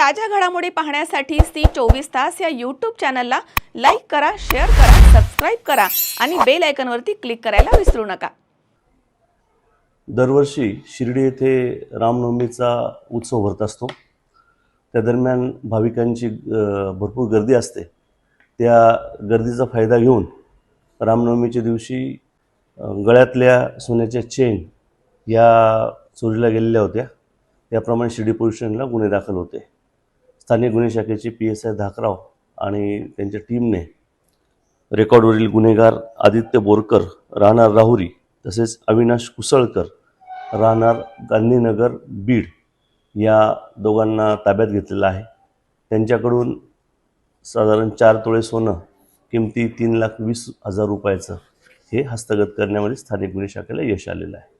ताज्या घडामोडी पाहण्यासाठी सी चोवीस तास या यूट्यूब चॅनलला लाईक करा शेअर करा सबस्क्राईब करा आणि बेल आयकनवरती क्लिक करायला विसरू नका. दरवर्षी शिर्डी येथे रामनवमीचा उत्सव भरत असतो. त्या दरम्यान भाविकांची भरपूर गर्दी असते. त्या गर्दीचा फायदा घेऊन रामनवमीच्या दिवशी गळ्यातल्या सोन्याच्या चेन या चोरीला गेलेल्या होत्या. त्याप्रमाणे शिर्डी पोलीस स्टेशनला गुन्हे दाखल होते. स्थानिक गुन्हे शाखेचे पी एस आय धाकराव आणि त्यांच्या टीमने रेकॉर्डवरील गुन्हेगार आदित्य बोरकर राहणार राहुरी तसेच अविनाश कुसळकर राहणार गांधीनगर बीड या दोघांना ताब्यात घेतलेलं आहे. त्यांच्याकडून साधारण चार तोळे सोनं किमती तीन लाख वीस हजार रुपयाचं हे हस्तगत करण्यामध्ये स्थानिक गुन्हे शाखेला यश आलेलं आहे.